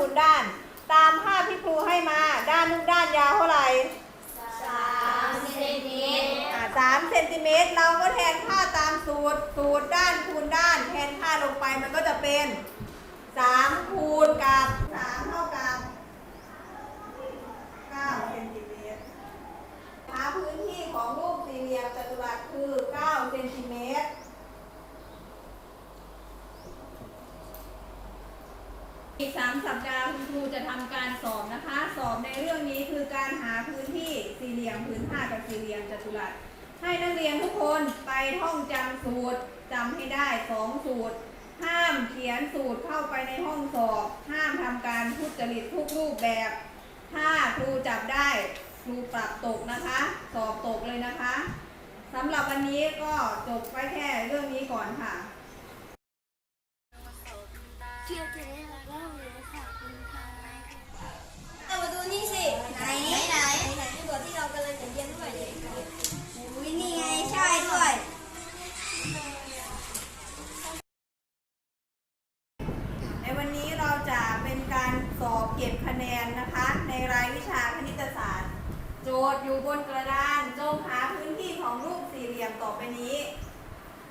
คูณด้าน ตามภาพที่ครูให้มา ด้านนึงด้านยาวเท่าไหร่สามเซนติเมตรอ่าสามเซนติเมตรเราก็แทนค่าตามสูตร สูตรด้านคูณด้าน แทนค่าลงไปมันก็จะเป็นสามคูณกับสามเท่ากับเก้าเซนติเมตร หาพื้นที่ของรูปสี่เหลี่ยมจัตุรัสคือ 9 เซนติเมตร อีก 3 สัปดาห์คุณครูจะทำการสอบนะคะ สอบในเรื่องนี้คือการหาพื้นที่สี่เหลี่ยมพื้นผ้ากับสี่เหลี่ยมจัตุรัส ให้นักเรียนทุกคนไปท่องจำสูตรจำให้ได้2สูตร ห้ามเขียนสูตรเข้าไปในห้องสอบ ห้ามทำการทุจริตทุกรูปแบบ ถ้าครูจับได้ครูปรับตกนะคะ สอบตกเลยนะคะสำหรับวันนี้ก็จบไว้แค่เรื่องนี้ก่อนค่ะ เที่ยวเจ๊เล่าเลยค่ะคุณค่ะเอามาดูนี่สิ ไหนไหนไหนไหนที่เรากำลังจะเรียนด้วยเลยอุ้ยนี่ไงใช่ด้วยในวันนี้เราจะเป็นการสอบเก็บคะแนนนะคะ ในรายวิชาคณิตศาสตร์ โจทย์อยู่บนกระดานจงหาพื้นที่ของรูปสี่เหลี่ยมต่อไปนี้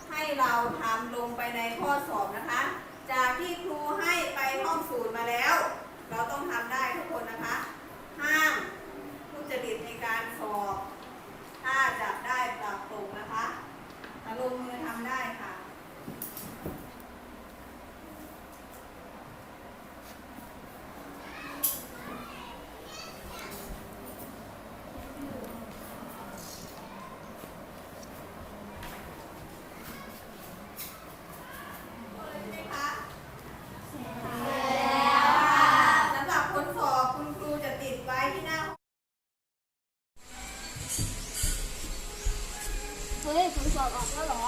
ให้เราทำลงไปในข้อสอบนะคะ จากที่ครูให้ไปท่องสูตรมาแล้ว เราต้องทำได้ทุกคนนะคะ ห้ามทุจริตในการสอบ ถ้าจับได้ปรับตกนะคะแต่ลงมือทำได้ค่ะ สำหรับผลสอบคุณครูจะติดไว้ที่หน้า เฮ้ยผลสอบออกแล้วเหรอ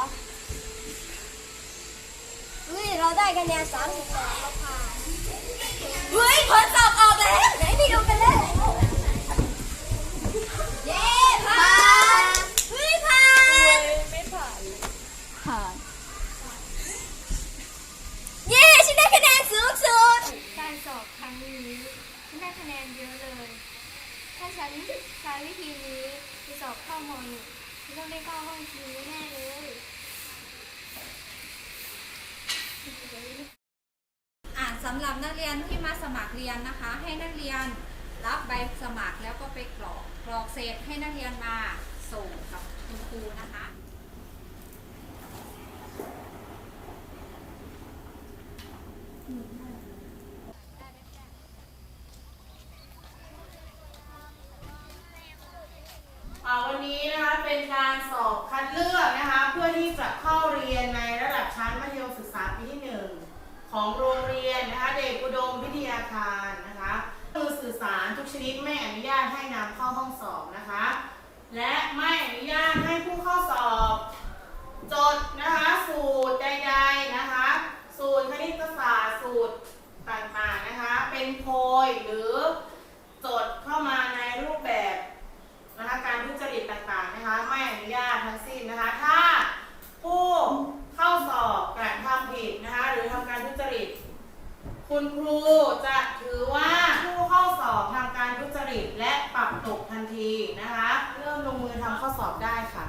เฮ้ย เรา ได้คะแนนสามสิบสองเราผ่าน เฮ้ยผลสอบออกแล้ว ไหนไปดูกันเลย เย้ผ่านเฮ้ยผ่านผ่าน เย้ฉันได้คะแนนสูงสุด การสอบครั้งนี้ฉันได้คะแนนเยอะเลย ถ้าฉันใช้วิธีนี้ไปสอบเข้ามหนึ่งฉันต้องได้เข้าห้องคิวแน่เลย อ่าสำหรับนักเรียนที่มาสมัครเรียนนะคะ ให้นักเรียนรับใบสมัครแล้วก็ไปกรอกกรอกเสร็จให้นักเรียนมาส่งกับคุณครูนะคะวันนี้นะคะเป็นการสอบคัดเลือกนะคะ ของโรงเรียนนะคะเด็กอุดมวิทยาคารนะคะคือสื่อสารทุกชนิดไม่อนุญาตให้นำเข้าห้องสอบนะคะ และไม่อนุญาตให้ผู้เข้าสอบ จดนะคะสูตรใดๆนะคะ สูตรคณิตศาสตร์สูตรต่างๆนะคะ เป็นโพยหรือจดเข้ามาในรูปแบบ นะคะการทุจริตต่างๆนะคะไม่อนุญาตทั้งสิ้นนะคะ ถ้าผู้เข้าสอบการทำผิดนะคะหรือทำการทุจริต คุณครูจะถือว่าผู้เข้าสอบทำการทุจริตและปรับตกทันทีนะคะ เริ่มลงมือทำข้อสอบได้ค่ะ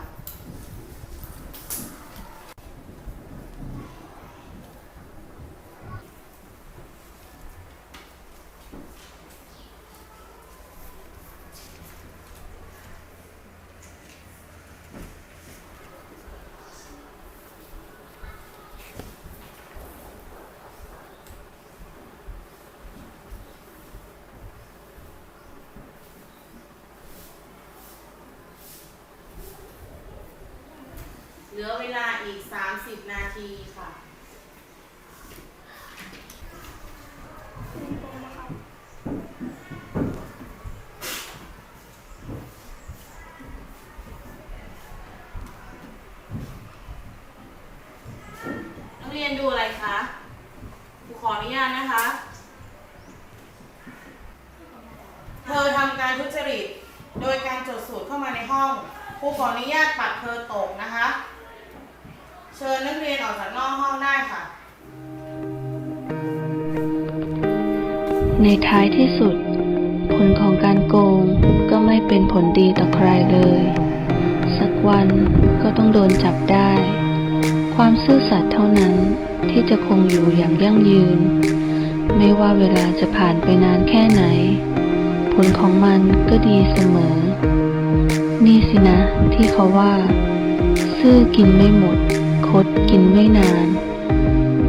เหลือเวลาอีก 30 นาทีค่ะ นักเรียนดูอะไรคะครูขออนุญาตนะคะ เธอทำการทุจริต โดยการจดสูตรเข้ามาในห้องครูขออนุญาตปัดเธอตกนะคะ เชิญนักเรียนออกจากนอกห้องได้ค่ะ ในท้ายที่สุด ผลของการโกงก็ไม่เป็นผลดีต่อใครเลย สักวันก็ต้องโดนจับได้ ความซื่อสัตย์เท่านั้นที่จะคงอยู่อย่างยั่งยืน ไม่ว่าเวลาจะผ่านไปนานแค่ไหน ผลของมันก็ดีเสมอ นี่สินะที่เขาว่า ซื่อกินไม่หมด คตกินไม่นาน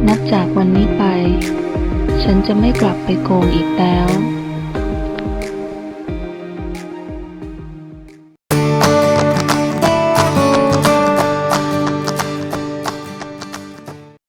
นับจากวันนี้ไป ฉันจะไม่กลับไปโกงอีกแล้ว